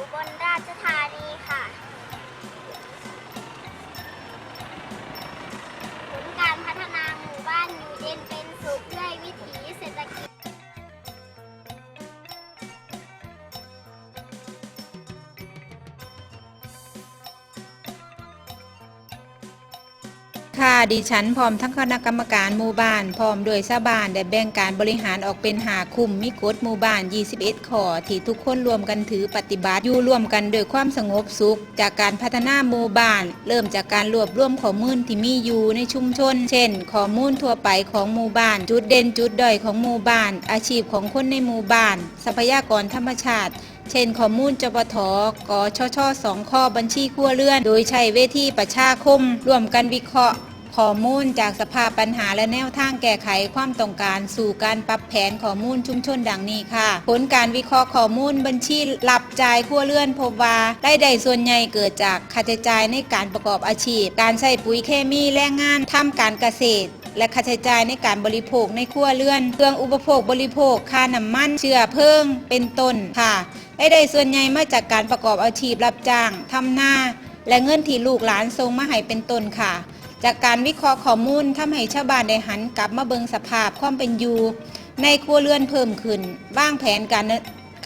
อุบลราชธา ค่ะ ดิฉันพร้อมทั้งคณะกรรมการหมู่บ้าน พร้อมโดยชาวบ้านได้แบ่งการบริหารออกเป็นหาคุมมีกฎหมู่บ้าน 21 ข้อที่ทุกคนรวมกันถือปฏิบัติอยู่ร่วมกันโดยความสงบสุข จากการพัฒนาหมู่บ้าน เริ่มจากการรวบรวมข้อมูลที่มีอยู่ในชุมชน เช่น ข้อมูลทั่วไปของหมู่บ้าน จุดเด่นจุดด้อยของหมู่บ้าน อาชีพของคนในหมู่บ้าน ทรัพยากรธรรมชาติเช่นข้อมูลจปทกชชสองข้อบัญชีครัวเรือน โดยใช้เวทีประชาคม ร่วมกันวิเคราะห์ ข้อมูลจากสภาพปัญหาและแนวทางแก้ไขความต้องการ สู่การปรับแผนข้อมูลชุมชนดังนี้ค่ะ ผลการวิเคราะห์ข้อมูลบัญชีรับจ่ายครัวเรือนพบว่าได้ใดส่วนใหญ่เกิดจากค่าใช้จ่ายในการประกอบอาชีพ การใช้ปุ๋ยเคมีแรงงานทำการเกษตรและค่าใช้จ่ายในการบริโภคในครัวเรือน เครื่องอุปโภคบริโภค ค่าน้ำมัน เชื้อเพลิง เป็นต้นค่ะได้ใดส่วนใหญ่มาจากการประกอบอาชีพรับจ้าง ทำนาและเงินที่ลูกหลานส่งมาให้เป็นต้นค่ะ จากการวิเคราะห์ข้อมูลทำให้ชาวบ้านได้หันกลับมาเบิงสภาพความเป็นอยู่ในครัวเรือนเพิ่มขึ้นวางแผนการ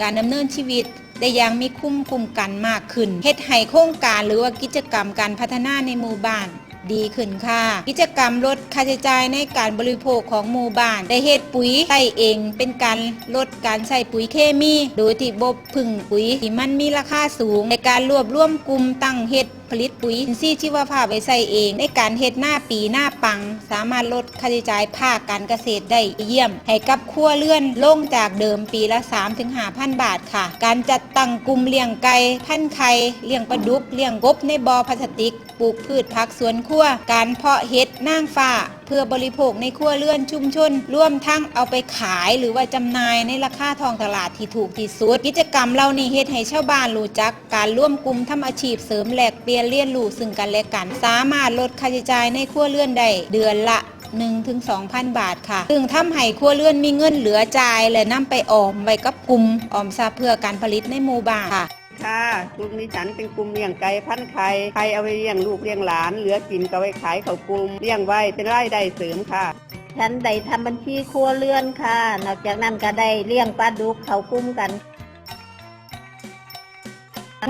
การดำเนินชีวิตได้ย่างมีคุ้มคุมกันมากขึ้นเฮ็ดให้โครงการหรือว่ากิจกรรมการพัฒนาในหมู่บ้านดีขึ้นค่ะ กิจกรรมลดค่าใช้จ่ายในการบริโภคของหมู่บ้าน ได้เฮ็ดปุ๋ยใส่เอง เป็นการลดการใช้ปุ๋ยเคมี โดยที่บบพึ่งปุ๋ยที่มันมีราคาสูง ในการรวบรวมกลุ่มตั้งเฮ็ดผลิตปุ๋ยอินทรีย์ชีวภาพไว้ใส่เอง ในการเฮ็ดหน้าปีหน้าปัง สามารถลดค่าใช้จ่ายภาคการเกษตรได้เยี่ยม ให้กับครัวเรือนลงจากเดิมปีละ3-5,000 บาทค่ะ การจัดตั้งกลุ่มเลี้ยงไก่พันไข่เลี้ยงปลาดุกเลี้ยงกบในบ่อพลาสติก ปลูกพืชผักสวนครัว การเพาะเห็ดนางฟ้าเพื่อบริโภคในครัวเรือนชุมชนร่วมทั้งเอาไปขายหรือว่าจำหน่ายในราคาทองตลาดที่ถูกที่สุด กิจกรรมเหล่านี้เฮ็ดให้ชาวบ้านรู้จัก การร่วมกลุ่มทำอาชีพเสริมแลกเปลี่ยนเรียนรู้ซึ่งกันและกัน สามารถลดค่าใช้จ่ายในครัวเรือนได้เดือนละ1ถึง2,000 บาทค่ะ ซึ่งทำให้ครัวเรือนมีเงินเหลือจ่าย และนำไปออมไว้กับกลุ่มออมทรัพย์เพื่อการผลิตในหมู่บ้านค่ะ ค่ะกลุ่มดิฉันเป็นกลุ่มเลี้ยงไก่พันธุ์ไข่ไข่เอาไว้เลี้ยงลูกเลี้ยงหลาน เหลือกินก็ไว้ขายเขากลุ่มเลี้ยงไว้เป็นรายได้เสริมค่ะฉันได้ทำบัญชีครัวเรือนค่ะ นอกจากนั้นก็ได้เลี้ยงปลาดุกเขากุ้มกัน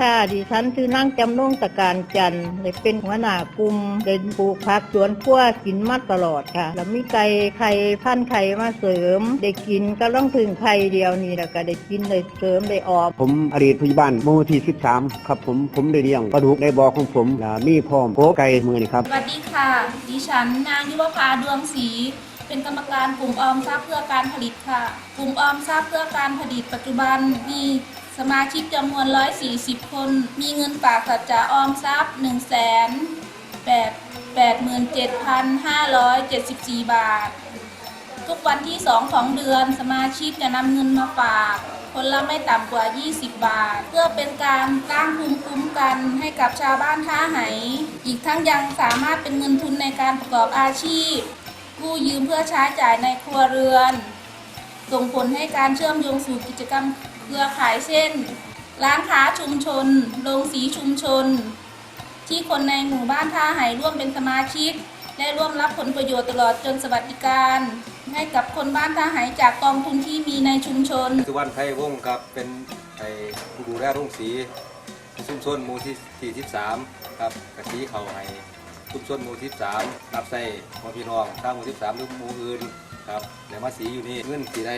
ค่ะ ดิฉันชื่อนั่งจำนงตะการจันทร์ได้เป็นหัวหน้ากลุ่มได้ปลูกผักสวนครัวกินมาตลอดค่ะ แล้วมีไก่ไข่พันธุ์ไข่มาเสริม ได้กินก็ต้องถึงไข่เดียวนี่แล้วก็ได้กินได้เสริมได้ออกผมอดีตผู้ใหญ่บ้านหมู่ที่13 ครับผมผมได้เลี้ยงปลาดุกในบ่อของผมแล้วมีพร้อมโกไก่มือนี่ครับสวัสดีค่ะ ดิฉันนางยุวภาดวงศรีเป็นกรรมการกลุ่มออมทรัพย์เพื่อการผลิตค่ะ กลุ่มออมทรัพย์เพื่อการผลิตปัจจุบันมี สมาชิกจำนวน 140 คน มีเงินฝากสัจจะออมทรัพย์ 1 8 87,574 บาท ทุกวันที่ 2 ของเดือน สมาชิกจะนำเงินมาฝาก คนละไม่ต่ำกว่า 20 บาท เพื่อเป็นการสร้างภูมิคุ้มกันให้กับชาวบ้านท่าไหอีกทั้งยังสามารถเป็นเงินทุนในการประกอบอาชีพ กู้ยืมเพื่อใช้จ่ายในครัวเรือน ส่งผลให้การเชื่อมโยงสู่กิจกรรม เครือข่ายเช่น ร้านค้าชุมชน โรงสีชุมชน ที่คนในหมู่บ้านท่าไหร่วมเป็นสมาชิก และร่วมรับผลประโยชน์ตลอดจนสวัสดิการ ให้กับคนบ้านท่าไหจากกองทุนที่มีในชุมชน สุวรรณไทยวงศ์ครับเป็นไอ้ผู้ดูแลโรงสีชุมชนหมู่ที่ที่13ครับกะสีเขาให้ชุมชนหมู่ที่13รับใส่พ่อพี่น้องทางหมู่ที่13หรือหมู่อื่นครับเดี๋ยวมาสีอยู่นี่เงินสีได้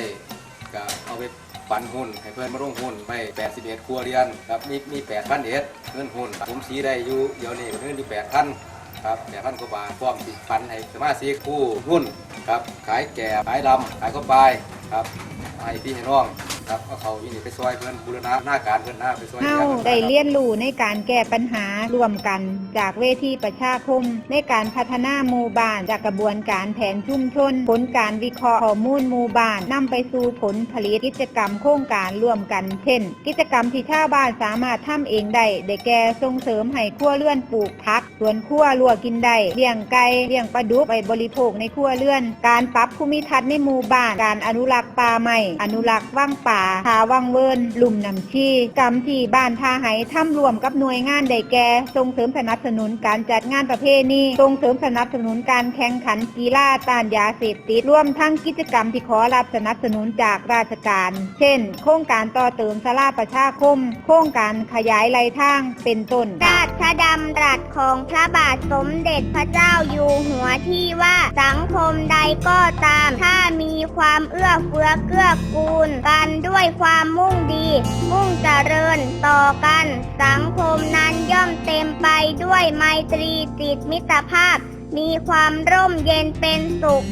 ก็เอาไป ปันหุ้น ให้เพื่อนมาลงหุ้นไป81ครัวเรือนครับมีมี8,000เอ็ดเงินหุ้นผมสีได้อยู่เดี๋ยวนี้เงินอยู่8,000ครับ8,000กว่าบาทพร้อมสิปันให้สมาชิกผู้หุ้นครับขายแก่ขายดำขายข้าวปลายครับให้พี่ให้น้อง ครับก็เขายินดีไปซอยเพื่อนบูรณะหน้าการเพื่อนหน้าไปซอยเฮากันได้เรียนรู้ในการแก้ปัญหาร่วมกัน จากเวทีประชาคม ในการพัฒนาหมู่บ้าน จากกระบวนการแผนชุมชน ผลการวิเคราะห์ข้อมูลหมู่บ้านนำไปสู่ผลผลิตกิจกรรมโครงการร่วมกัน เช่น กิจกรรมที่ชาวบ้านสามารถทำเองได้ได้แก่ส่งเสริมให้ครัวเรือนปลูกผักสวนครัวลัวกินได้เลี้ยงไก่เลี้ยงปลาดุกไปบริโภคในครัวเรือน การปรับภูมิทัศน์ในหมู่บ้าน การอนุรักษ์ป่าไม้อนุรักษ์ว่างป่าาทาวังเวินลุ่มนำชีกรรมที่บ้านท่าไหทำรวมกับหน่วยงานได้แก่ส่งเสริมสนับสนุนการจัดงานประเพณีส่งเสริมสนับสนุนการแข่งขันกีฬาต้านยาเสพติดร่วมทั้งกิจกรรมที่ขอรับสนับสนุนจากราชการ เช่น โครงการต่อเติมสลาประชาคม โครงการขยายไหลทางเป็นต้นราชดำรัสของพระบาทสมเด็จพระเจ้าอยู่หัวที่ว่าสังคมใดก็ตาม ถ้ามีความเอื้อเฟื้อเกื้อกูลกันด้วยความมุ่งดี มุ่งเจริญต่อกัน สังคมนั้นย่อมเต็มไปด้วยไมตรีจิตมิตรภาพ มีความร่มเย็นเป็นสุข